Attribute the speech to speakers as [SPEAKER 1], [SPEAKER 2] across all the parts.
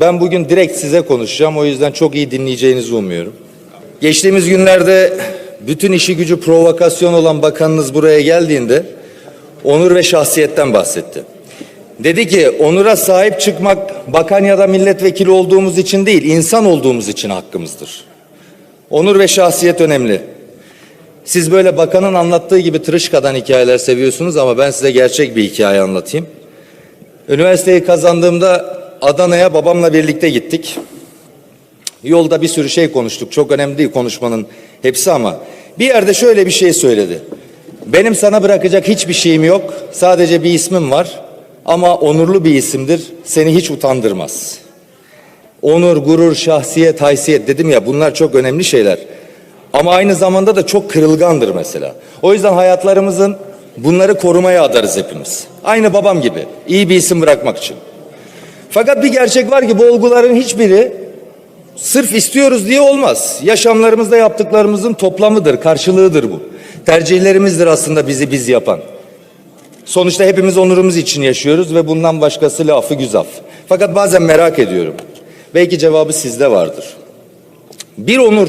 [SPEAKER 1] Ben bugün direkt size konuşacağım. O yüzden çok iyi dinleyeceğinizi umuyorum. Geçtiğimiz günlerde bütün işi gücü provokasyon olan bakanınız buraya geldiğinde onur ve şahsiyetten bahsetti. Dedi ki onura sahip çıkmak bakan ya da milletvekili olduğumuz için değil, insan olduğumuz için hakkımızdır. Onur ve şahsiyet önemli. Siz böyle bakanın anlattığı gibi tırışkadan hikayeler seviyorsunuz ama ben size gerçek bir hikaye anlatayım. Üniversiteyi kazandığımda Adana'ya babamla birlikte gittik. Yolda bir sürü şey konuştuk. Çok önemli değil konuşmanın hepsi ama bir yerde şöyle bir şey söyledi. Benim sana bırakacak hiçbir şeyim yok. Sadece bir ismim var. Ama onurlu bir isimdir. Seni hiç utandırmaz. Onur, gurur, şahsiyet, haysiyet dedim ya bunlar çok önemli şeyler. Ama aynı zamanda da çok kırılgandır mesela. O yüzden hayatlarımızın bunları korumaya adarız hepimiz. Aynı babam gibi. iyi bir isim bırakmak için. Fakat bir gerçek var ki bu olguların hiçbiri sırf istiyoruz diye olmaz. Yaşamlarımızda yaptıklarımızın toplamıdır, karşılığıdır bu. Tercihlerimizdir aslında bizi biz yapan. Sonuçta hepimiz onurumuz için yaşıyoruz ve bundan başkası lafı güzaf. Fakat bazen merak ediyorum. Belki cevabı sizde vardır. Bir onur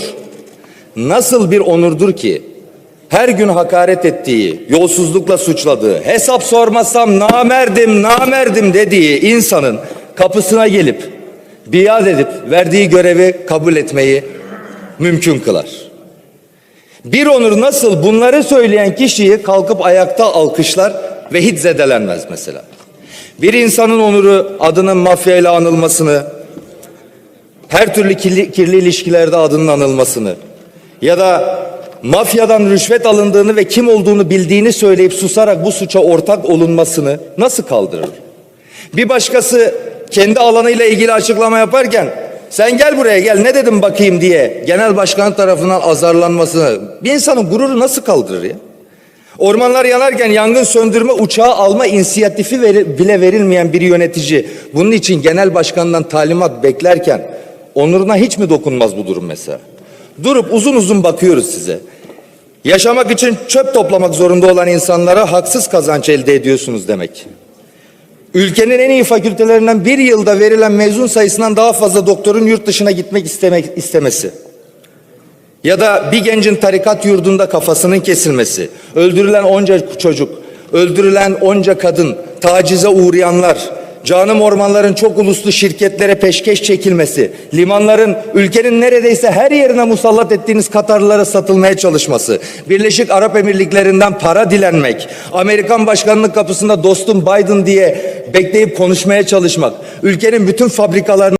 [SPEAKER 1] nasıl bir onurdur ki her gün hakaret ettiği, yolsuzlukla suçladığı, hesap sormasam namerdim, namerdim dediği insanın kapısına gelip biat edip verdiği görevi kabul etmeyi mümkün kılar. Bir onur nasıl bunları söyleyen kişiyi kalkıp ayakta alkışlar ve hiç zedelenmez mesela. Bir insanın onuru adının mafyayla anılmasını, her türlü kirli, kirli ilişkilerde adının anılmasını ya da mafyadan rüşvet alındığını ve kim olduğunu bildiğini söyleyip susarak bu suça ortak olunmasını nasıl kaldırır? Bir başkası kendi alanıyla ilgili açıklama yaparken sen gel buraya gel ne dedim bakayım diye genel başkan tarafından azarlanmasını bir insanın gururu nasıl kaldırır ya? Ormanlar yanarken yangın söndürme uçağı alma inisiyatifi veri- bile verilmeyen bir yönetici bunun için genel başkandan talimat beklerken onuruna hiç mi dokunmaz bu durum mesela? Durup uzun uzun bakıyoruz size. Yaşamak için çöp toplamak zorunda olan insanlara haksız kazanç elde ediyorsunuz demek. Ülkenin en iyi fakültelerinden bir yılda verilen mezun sayısından daha fazla doktorun yurt dışına gitmek istemek istemesi. Ya da bir gencin tarikat yurdunda kafasının kesilmesi, öldürülen onca çocuk, öldürülen onca kadın, tacize uğrayanlar, canım ormanların çok uluslu şirketlere peşkeş çekilmesi, limanların ülkenin neredeyse her yerine musallat ettiğiniz Katarlılara satılmaya çalışması, Birleşik Arap Emirliklerinden para dilenmek, Amerikan başkanlık kapısında dostum Biden diye bekleyip konuşmaya çalışmak, ülkenin bütün fabrikalarına